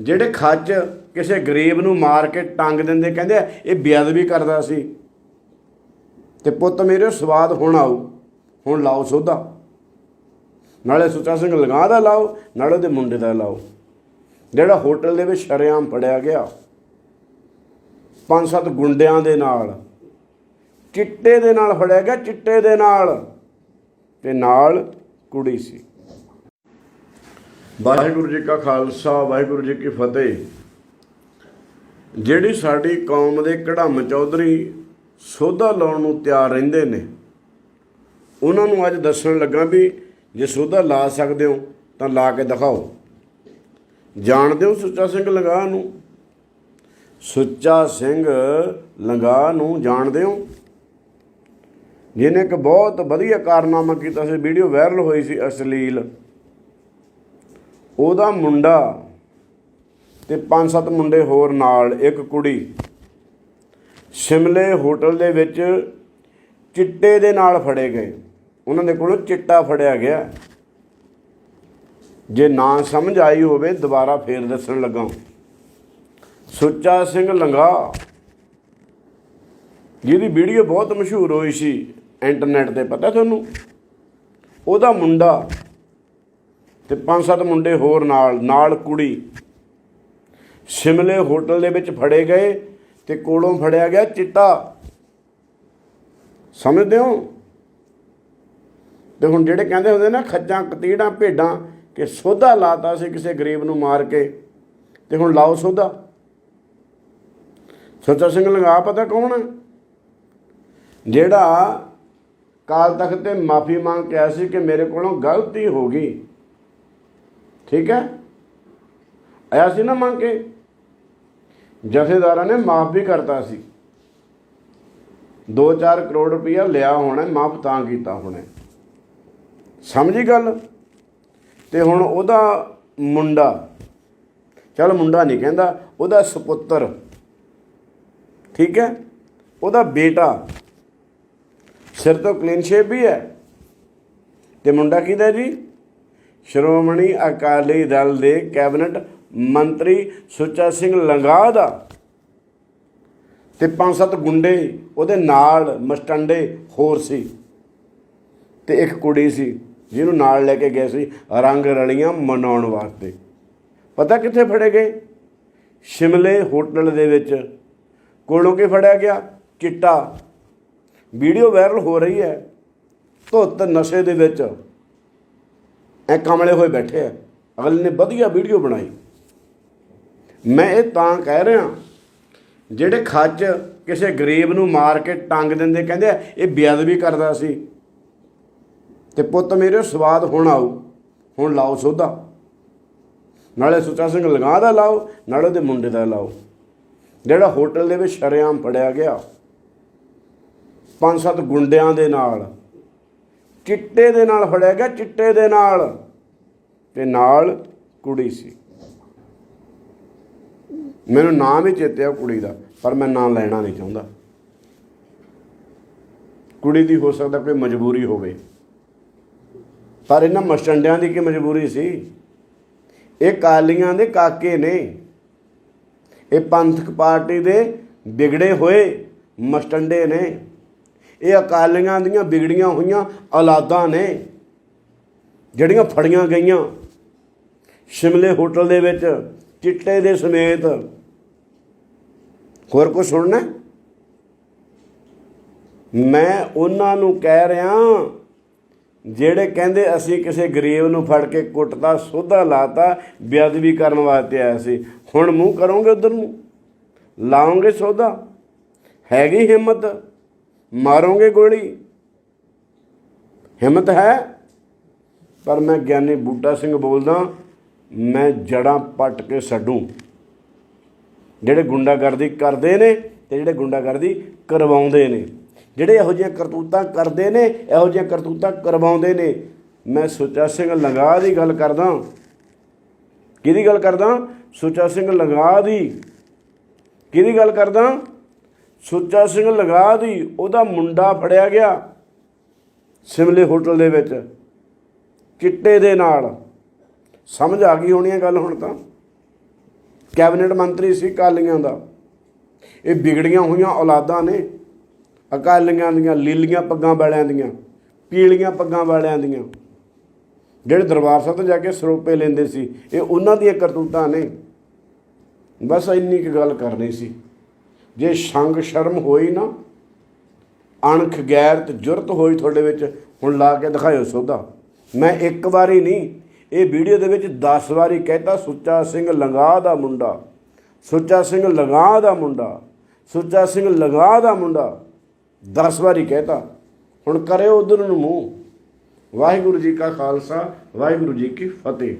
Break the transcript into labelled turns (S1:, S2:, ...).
S1: ਜਿਹੜੇ ਖੱਜ ਕਿਸੇ ਗਰੀਬ ਨੂੰ ਮਾਰ ਕੇ ਟੰਗ ਦਿੰਦੇ, ਕਹਿੰਦੇ ਇਹ ਬੇਅਦਬੀ ਕਰਦਾ ਸੀ। ਤੇ ਪੁੱਤ ਮੇਰੇ, ਸਵਾਦ ਹੁਣ ਆਊ। ਹੁਣ ਲਾਓ ਸੋਧਾ। ਨਾਲੇ ਸੁੱਚਾ ਸਿੰਘ ਲਗਾ ਦਾ ਲਾਓ, ਨਾਲੇ ਉਹਦੇ ਮੁੰਡੇ ਦਾ ਲਾਓ। ਜਿਹੜਾ ਹੋਟਲ ਦੇ ਵਿੱਚ ਸ਼ਰੇਆਮ ਫੜਿਆ ਗਿਆ ਪੰਜ ਸੱਤ ਗੁੰਡਿਆਂ ਦੇ ਨਾਲ, ਚਿੱਟੇ ਦੇ ਨਾਲ ਫੜਿਆ ਗਿਆ, ਚਿੱਟੇ ਦੇ ਨਾਲ। ਤੇ ਨਾਲ ਕੁੜੀ ਸੀ। ਵਾਹਿਗੁਰੂ ਜੀ ਕਾ ਖਾਲਸਾ, ਵਾਹਿਗੁਰੂ ਜੀ ਕੀ ਫਤਿਹ। ਜਿਹੜੀ ਸਾਡੀ ਕੌਮ ਦੇ ਕੜਮ ਚੌਧਰੀ ਸੋਧਾ ਲਾਉਣ ਨੂੰ ਤਿਆਰ ਰਹਿੰਦੇ ਨੇ, ਉਹਨਾਂ ਨੂੰ ਅੱਜ ਦੱਸਣ ਲੱਗਾ ਵੀ ਜੇ ਸੋਧਾ ਲਾ ਸਕਦੇ ਹੋ ਤਾਂ ਲਾ ਕੇ ਦਿਖਾਓ। ਜਾਣਦੇ ਹੋ ਸੁੱਚਾ ਸਿੰਘ ਲੰਗਾ ਨੂੰ? ਸੁੱਚਾ ਸਿੰਘ ਲੰਗਾ ਨੂੰ ਜਾਣਦੇ ਹੋ? ਜਿਹਨੇ ਇੱਕ ਬਹੁਤ ਵਧੀਆ ਕਾਰਨਾਮਾ ਕੀਤਾ ਸੀ, ਵੀਡੀਓ ਵਾਇਰਲ ਹੋਈ ਸੀ ਅਸ਼ਲੀਲ। ਉਹਦਾ ਮੁੰਡਾ ਤੇ ਪੰਜ ਸੱਤ ਮੁੰਡੇ ਹੋਰ ਨਾਲ ਇੱਕ ਕੁੜੀ ਸ਼ਿਮਲੇ ਹੋਟਲ ਦੇ ਵਿੱਚ ਚਿੱਟੇ ਦੇ ਨਾਲ ਫੜੇ ਗਏ। ਉਹਨਾਂ ਦੇ ਕੋਲੋਂ ਚਿੱਟਾ ਫੜਿਆ ਗਿਆ। ਜੇ ਨਾ ਸਮਝ ਆਈ ਹੋਵੇ, ਦੁਬਾਰਾ ਫੇਰ ਦੱਸਣ ਲੱਗਾ ਸੁੱਚਾ ਸਿੰਘ ਲੰਗਾ ਜਿਹਦੀ ਵੀਡੀਓ ਬਹੁਤ ਮਸ਼ਹੂਰ ਹੋਈ ਸੀ ਇੰਟਰਨੈਟ ਤੇ, ਪਤਾ ਤੁਹਾਨੂੰ? ਉਹਦਾ ਮੁੰਡਾ ਤੇ ਪੰਜ ਸੱਤ ਮੁੰਡੇ ਹੋਰ ਨਾਲ ਨਾਲ ਕੁੜੀ। ਸ਼ਿਮਲੇ ਹੋਟਲ ਦੇ ਵਿੱਚ ਫੜੇ ਗਏ ਤੇ ਕੋਲੋਂ ਫੜਿਆ ਗਿਆ ਚਿੱਟਾ। ਸਮਝਦੇ ਹੋ? ਤੇ ਹੁਣ ਜਿਹੜੇ ਕਹਿੰਦੇ ਹੁੰਦੇ ਨਾ, ਖੱਜਾਂ, ਕਤੀੜਾਂ, ਭੇਡਾਂ, ਕਿ ਸੋਧਾ ਲਾਤਾ ਸੀ ਕਿਸੇ ਗਰੀਬ ਨੂੰ ਮਾਰ ਕੇ, ਤੇ ਹੁਣ ਲਾਓ ਸੋਧਾ। ਸੁੱਚਾ ਸਿੰਘ ਲੰਗਾ ਪਤਾ ਕੌਣ ਹੈ? ਜਿਹੜਾ ਕਾਲ ਤਖਤ ਤੇ ਮਾਫੀ ਮੰਗ ਕੇ ਆਇਆ ਸੀ ਕਿ ਮੇਰੇ ਕੋਲੋਂ ਗਲਤੀ ਹੋ ਗਈ। ਠੀਕ ਹੈ? ਆਇਆ ਸੀ ਨਾ ਮੰਗ ਕੇ? ਜਥੇਦਾਰਾਂ ਨੇ ਮਾਫ ਵੀ ਕਰਤਾ ਸੀ। 2-4 ਕਰੋੜ ਰੁਪਇਆ ਲਿਆ ਹੋਣਾ, ਮਾਫ ਤਾਂ ਕੀਤਾ ਹੋਣਾ। ਸਮਝੀ ਗੱਲ? ਤੇ ਹੁਣ ਉਹਦਾ ਮੁੰਡਾ, ਚਲ ਮੁੰਡਾ ਨਹੀਂ ਕਹਿੰਦਾ, ਉਹਦਾ ਸੁਪੁੱਤਰ, ਠੀਕ ਹੈ? ਉਹਦਾ ਬੇਟਾ, ਸਿਰ ਤੋਂ ਕਲੀਨ ਸ਼ੇਪ ਵੀ ਹੈ। ਤੇ ਮੁੰਡਾ ਕਿਹਦਾ ਜੀ? ਸ਼੍ਰੋਮਣੀ ਅਕਾਲੀ ਦਲ ਦੇ ਕੈਬਨਿਟ ਮੰਤਰੀ ਸੁੱਚਾ ਸਿੰਘ ਲੰਗਾ ਦਾ ਤੇ ਪੰਜ ਸੱਤ ਗੁੰਡੇ ਉਹਦੇ ਨਾਲ ਮਸਟੰਡੇ ਹੋਰ ਸੀ। ਤੇ ਇੱਕ ਕੁੜੀ ਸੀ ਜਿਹਨੂੰ ਨਾਲ ਲੈ ਕੇ ਗਏ ਸੀ ਰੰਗ ਰਲੀਆਂ ਮਨਾਉਣ ਵਾਸਤੇ। ਪਤਾ ਕਿੱਥੇ ਫੜੇ ਗਏ? ਸ਼ਿਮਲੇ ਹੋਟਲ ਦੇ ਵਿੱਚ। ਕੋਲੋਂ ਕੀ ਫੜਿਆ ਗਿਆ? ਚਿੱਟਾ। ਵੀਡੀਓ ਵਾਇਰਲ ਹੋ ਰਹੀ ਹੈ। ਧੁੱਤ ਨਸ਼ੇ ਦੇ ਵਿੱਚ। ਐ ਕਮਲੇ ਹੋਏ ਬੈਠੇ ਆ। ਅਗਲੇ ਨੇ ਵਧੀਆ ਵੀਡੀਓ ਬਣਾਈ। ਮੈਂ ਇਹ ਤਾਂ ਕਹਿ ਰਿਹਾ ਜਿਹੜੇ ਖੱਜ ਕਿਸੇ ਗਰੀਬ ਨੂੰ ਮਾਰ ਕੇ ਟੰਗ ਦਿੰਦੇ ਕਹਿੰਦੇ ਆ, ਇਹ ਬੇਅਦਬੀ ਕਰਦਾ ਸੀ। ਤੇ ਪੁੱਤ ਮੇਰੇ ਸਵਾਦ ਹੁਣ ਆਊ। ਹੁਣ ਲਾਓ ਸੋਧਾ। ਨਾਲੇ ਸੁੱਚਾ ਸਿੰਘ ਲਗਾ ਦਾ ਲਾਓ ਨਾਲੇ ਉਹਦੇ ਮੁੰਡੇ ਦਾ ਲਾਓ। ਜਿਹੜਾ ਹੋਟਲ ਦੇ ਵਿੱਚ ਸ਼ਰੇਆਮ ਫੜਿਆ ਗਿਆ ਪੰਜ ਸੱਤ ਗੁੰਡਿਆਂ ਦੇ ਨਾਲ। ਚਿੱਟੇ ਦੇ ਨਾਲ ਫੜਿਆ ਗਿਆ, ਚਿੱਟੇ ਦੇ ਨਾਲ। ਤੇ ਨਾਲ ਕੁੜੀ ਸੀ। ਮੈਨੂੰ ਨਾਮ ਹੀ ਚੇਤੇ ਆ ਕੁੜੀ ਦਾ, ਪਰ ਮੈਂ ਨਾਮ ਲੈਣਾ ਨਹੀਂ ਚਾਹੁੰਦਾ। ਕੁੜੀ ਦੀ ਹੋ ਸਕਦਾ ਕੋਈ ਮਜਬੂਰੀ ਹੋਵੇ। ਪਰ ਇਹਨਾਂ ਮਸਟੰਡਿਆਂ ਦੀ ਕੀ ਮਜਬੂਰੀ ਸੀ? ਇਹ ਕਾਲੀਆਂ ਦੇ ਕਾਕੇ ਨੇ। ਇਹ ਪੰਥਕ ਪਾਰਟੀ ਦੇ ਵਿਗੜੇ ਹੋਏ ਮਸਟੰਡੇ ਨੇ। ਇਹ ਅਕਾਲੀਆਂ ਦੀਆਂ ਵਿਗੜੀਆਂ ਹੋਈਆਂ ਔਲਾਦਾਂ ਨੇ, ਜਿਹੜੀਆਂ ਫੜੀਆਂ ਗਈਆਂ। ਸ਼ਿਮਲੇ ਹੋਟਲ ਦੇ ਵਿੱਚ ਚਿੱਟੇ ਦੇ ਸਮੇਤ। ਹੋਰ ਕੁਝ ਸੁਣਨਾ ਮੈਂ ਉਹਨਾਂ ਨੂੰ ਕਹਿ ਰਿਹਾ ਜਿਹੜੇ ਕਹਿੰਦੇ ਅਸੀਂ ਕਿਸੇ ਗਰੀਬ ਨੂੰ ਫੜ ਕੇ ਕੁੱਟਦਾ ਸੋਧਾ ਲਾਤਾ, ਬੇਅਦਬੀ ਕਰਨ ਵਾਸਤੇ ਆਇਆ ਸੀ। ਹੁਣ ਮੂੰਹ ਕਰੋਗੇ ਉਧਰ ਨੂੰ? ਲਾਓਗੇ ਸੋਧਾ? ਹੈਗੀ ਹਿੰਮਤ? ਮਾਰੋਗੇ ਗੋਲੀ? ਹਿੰਮਤ ਹੈ? ਪਰ ਮੈਂ ਗਿਆਨੀ ਬੂਟਾ ਸਿੰਘ ਬੋਲਦਾ, ਮੈਂ ਜੜਾਂ ਪੱਟ ਕੇ ਛੱਡੂ ਜਿਹੜੇ ਗੁੰਡਾਗਰਦੀ ਕਰਦੇ ਨੇ ਤੇ ਜਿਹੜੇ ਗੁੰਡਾਗਰਦੀ ਕਰਵਾਉਂਦੇ ਨੇ। ਜਿਹੜੇ ਇਹੋ ਜਿਹੀਆਂ ਕਰਤੂਤਾਂ ਕਰਦੇ ਨੇ, ਇਹੋ ਜਿਹੀਆਂ ਕਰਤੂਤਾਂ ਕਰਵਾਉਂਦੇ ਨੇ। ਮੈਂ ਸੁੱਚਾ ਸਿੰਘ ਲੰਗਾ ਦੀ ਗੱਲ ਕਰਦਾ। ਕਿਹਦੀ ਗੱਲ ਕਰਦਾ? ਸੁੱਚਾ ਸਿੰਘ ਲੰਗਾ ਦੀ। ਕਿਹਦੀ ਗੱਲ ਕਰਦਾ? ਸੁੱਚਾ ਸਿੰਘ ਲੰਗਾ ਦੀ, ਉਹਦਾ ਮੁੰਡਾ ਫੜਿਆ ਗਿਆ ਸਿਮਲੇ ਹੋਟਲ ਦੇ ਵਿੱਚ, ਚਿੱਟੇ ਦੇ ਨਾਲ। ਸਮਝ ਆ ਗਈ ਹੋਣੀ ਹੈ ਗੱਲ ਹੁਣ ਤਾਂ। ਕੈਬਨਿਟ ਮੰਤਰੀ ਸੀ ਅਕਾਲੀਆਂ ਦਾ। ਇਹ ਵਿਗੜੀਆਂ ਹੋਈਆਂ ਔਲਾਦਾਂ ਨੇ। ਅਕਾਲੀਆਂ ਦੀਆਂ ਲੀਲੀਆਂ ਪੱਗਾਂ ਵਾਲਿਆਂ ਦੀਆਂ, ਪੀਲੀਆਂ ਪੱਗਾਂ ਵਾਲਿਆਂ ਦੀਆਂ। ਜਿਹੜੇ ਦਰਬਾਰ ਸਾਹਿਬ ਤੋਂ ਜਾ ਕੇ ਸਰੋਪੇ ਲੈਂਦੇ ਸੀ, ਇਹ ਉਹਨਾਂ ਦੀਆਂ ਕਰਤੂਤਾਂ ਨੇ। ਬਸ ਇੰਨੀ ਕੁ ਗੱਲ ਕਰਨੀ ਸੀ। ਜੇ ਸੰਗ ਸ਼ਰਮ ਹੋਈ ਨਾ, ਅਣਖ ਗੈਰਤ ਜੁਰਤ ਹੋਈ ਤੁਹਾਡੇ ਵਿੱਚ, ਹੁਣ ਲਾ ਕੇ ਦਿਖਾਇਓ ਸੋਧਾ। ਮੈਂ ਇੱਕ ਵਾਰੀ ਨਹੀਂ, ਇਹ ਵੀਡੀਓ ਦੇ ਵਿੱਚ 10 ਵਾਰੀ ਕਹਿਤਾ, ਸੁੱਚਾ ਸਿੰਘ ਲੰਗਾ ਦਾ ਮੁੰਡਾ। ਸੁੱਚਾ ਸਿੰਘ ਲੰਗਾ ਦਾ ਮੁੰਡਾ। ਸੁੱਚਾ ਸਿੰਘ ਲੰਗਾ ਦਾ ਮੁੰਡਾ। 10 ਵਾਰੀ ਕਹਿਤਾ। ਹੁਣ ਕਰਿਓ ਉਧਰ ਨੂੰ ਮੂੰਹ। ਵਾਹਿਗੁਰੂ ਜੀ ਕਾ ਖਾਲਸਾ, ਵਾਹਿਗੁਰੂ ਜੀ ਕੀ ਫਤਿਹ।